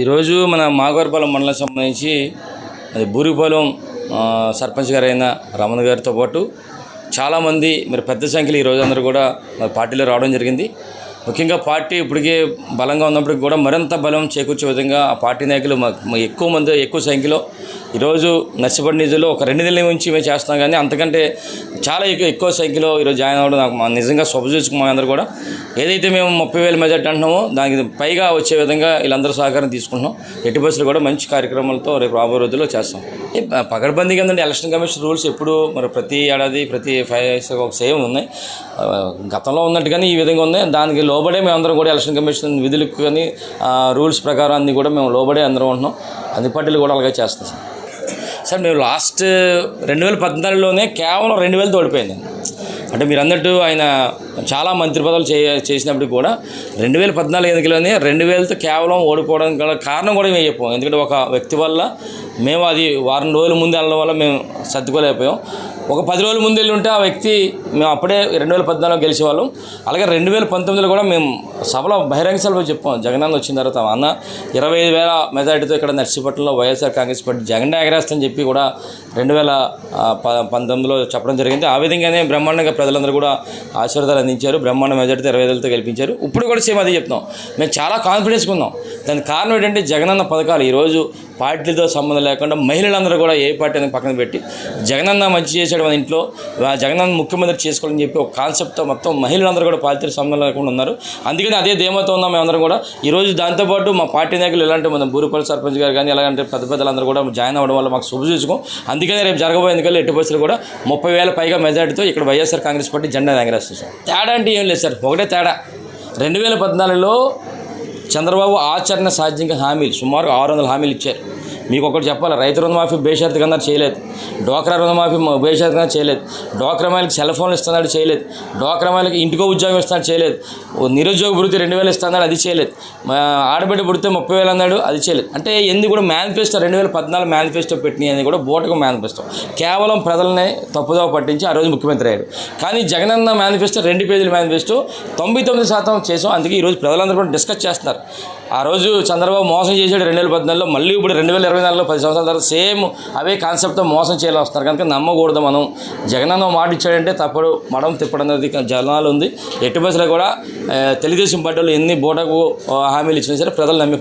ఈరోజు మన మాగవరపాలెం మండలం సంబంధించి అది బూరిపాలెం సర్పంచ్ గారైన రమణ గారితో పాటు చాలామంది మరి పెద్ద సంఖ్యలో ఈరోజు అందరూ కూడా పార్టీలో రావడం జరిగింది. ముఖ్యంగా పార్టీ ఇప్పటికే బలంగా ఉన్నప్పటికీ కూడా మరింత బలం చేకూర్చే విధంగా ఆ పార్టీ నాయకులు ఎక్కువ మంది ఎక్కువ సంఖ్యలో ఈరోజు నర్సిపడి నిధులు ఒక రెండు నెలల నుంచి మేము చేస్తున్నాం కానీ అంతకంటే చాలా ఎక్కువ ఎక్కువ సంఖ్యలో ఈరోజు జాయిన్ అవ్వడం నాకు నిజంగా శుభసూచకం అందరూ కూడా. ఏదైతే మేము ముప్పై వేల మెజార్టీ అంటున్నామో దానికి పైగా వచ్చే విధంగా వీళ్ళందరూ సహకారం తీసుకుంటున్నాం. ఎట్టి బస్సులు కూడా మంచి కార్యక్రమాలతో రేపు రాబోయే రోజుల్లో చేస్తాం. పగడబందీ ప- ఎలక్షన్ కమిషన్ రూల్స్ ఎప్పుడు మరి ప్రతి ఏడాది ప్రతి ఫైవ్ ఇయర్స్ ఒక సేమ్ ఉన్నాయి. గతంలో గతంలో ఉన్నట్టుగానే ఈ విధంగా ఉన్నాయి. దానికి లోబడే మేము కూడా ఎలక్షన్ కమిషన్ విధులకు కానీ రూల్స్ ప్రకారం అన్ని కూడా మేము లోబడే అందరం ఉంటున్నాం. అన్ని పార్టీలు కూడా అలాగే చేస్తాం సార్. సార్ మేము లాస్ట్ రెండు వేల పద్నాలుగులోనే కేవలం రెండు వేలతో ఓడిపోయింది. అంటే మీరు అన్నట్టు ఆయన చాలా మంత్రి పదవులు చే చేసినప్పుడు కూడా రెండు వేల పద్నాలుగు ఎన్నికలోనే రెండు వేలతో కేవలం ఓడిపోవడానికి కారణం కూడా మేము చెప్పాం. ఎందుకంటే ఒక వ్యక్తి వల్ల మేము అది వారం రోజుల ముందు వెళ్ళడం వల్ల మేము సర్దుకోలేకపోయాం. ఒక పది రోజుల ముందు వెళ్ళి ఉంటే ఆ వ్యక్తి మేము అప్పుడే రెండు వేల పద్నాలుగు గెలిచేవాళ్ళం. అలాగే రెండు వేల పంతొమ్మిదిలో కూడా మేము సభలో బహిరంగ సభలో చెప్పాం. జగనన్న వచ్చిన తర్వాత అన్న ఇరవై ఐదు వేల మెజార్టీతో ఇక్కడ నర్సీపట్నంలో వైఎస్ఆర్ కాంగ్రెస్ పార్టీ జగన్ ఎగరేస్తని చెప్పి కూడా రెండు వేల పంతొమ్మిదిలో చెప్పడం జరిగింది. ఆ విధంగానే బ్రహ్మాండంగా ప్రజలందరూ కూడా ఆశీర్వాదాలు అందించారు. బ్రహ్మాండ మెజార్టీతో ఇరవై ఐదులతో గెలిపించారు. ఇప్పుడు కూడా సేమ్ అదే చెప్తున్నాం. మేము చాలా కాన్ఫిడెన్స్గా ఉన్నాం. దానికి కారణం ఏంటంటే జగనన్న పథకాలు ఈరోజు పార్టీలతో సంబంధం లేకుండా మహిళలందరూ కూడా ఏ పార్టీ అనేది పక్కన పెట్టి జగనన్న మంచి చేశాడు మన ఇంట్లో జగనన్న ముఖ్యమంత్రి చేసుకోవాలని చెప్పి ఒక కాన్సెప్ట్తో మొత్తం మహిళలందరూ కూడా పార్టీతో సంబంధం లేకుండా ఉన్నారు. అందుకని అదే ధీమాతో ఉన్నాం మేమందరం కూడా. ఈరోజు దాంతోపాటు మా పార్టీ నాయకులు ఇలాంటి మన బూరుపల్లి సర్పంచ్ గారు కానీ ఎలాగంటే పెద్ద పెద్దలందరూ కూడా జాయిన్ అవ్వడం వల్ల మాకు శుభ చూసుకోం అందుకనే రేపు జరగబోయే ఎన్నికల్లో ఎట్టి పరిస్థితులు కూడా ముప్పై వేల పైగా మెజార్టీతో ఇక్కడ వైఎస్ఆర్ కాంగ్రెస్ పార్టీ జెండా ఎగరేస్తుంది సార్. తేడా అంటే ఏం లేదు సార్ ఒకటే తేడా. రెండు వేల పద్నాలుగులో చంద్రబాబు ఆచరణ సాధ్యంగా హామీలు సుమారు ఆరు వందల హామీలు ఇచ్చారు. మీకు ఒకటి చెప్పాలి రైతు రుణమాఫీ బేషరతు కింద చేయలేదు. డోక్రా రుణమాఫీ బేషరతు కింద చేయలేదు. డోక్రా మహిళకి సెల్ ఫోన్లు ఇస్తున్నాడు చేయలేదు. డోక్రా మహిళకి ఇంటికో ఉద్యోగం ఇస్తున్నాడు చేయలేదు. నిరుద్యోగ వృత్తి రెండు వేలు ఇస్తున్నాడు అది చేయలేదు. ఆడబిడ్డ పుడితే ముప్పై వేలు అన్నాడు అది చేయలేదు. అంటే ఎందుకు కూడా మేనిఫెస్టో రెండు వేల పద్నాలుగు మేనిఫెస్టో పెట్టినాయి కూడా బోటకు మేనిఫెస్టో. కేవలం ప్రజలనే తప్పుదోవ పట్టించి ఆ రోజు ముఖ్యమంత్రి అయ్యాడు. కానీ జగనన్న మేనిఫెస్టో రెండు పేజీల మేనిఫెస్టో తొంభై తొమ్మిది శాతం చేసాం. అందుకే ఈరోజు ప్రజలందరూ కూడా డిస్కస్ చేస్తున్నారు. ఆ రోజు చంద్రబాబు మోసం చేశాడు రెండు వేల పద్నాలుగులో మళ్ళీ ఇప్పుడు రెండు వేల ఇరవై నాలుగులో పది సంవత్సరాల తర్వాత సేమ్ అవే కాన్సెప్ట్తో మోసం చేయాలని వస్తున్నారు. కనుక నమ్మకూడదు మనం. జగనన్న మాట ఇచ్చాడంటే తప్పుడు మడం తిప్పడం అనేది జనాలు ఉంది ఎట్టి బస్సులో కూడా తెలుగుదేశం పార్టీలు ఎన్ని బోటకు హామీలు ఇచ్చినా సరే ప్రజలు నమ్మి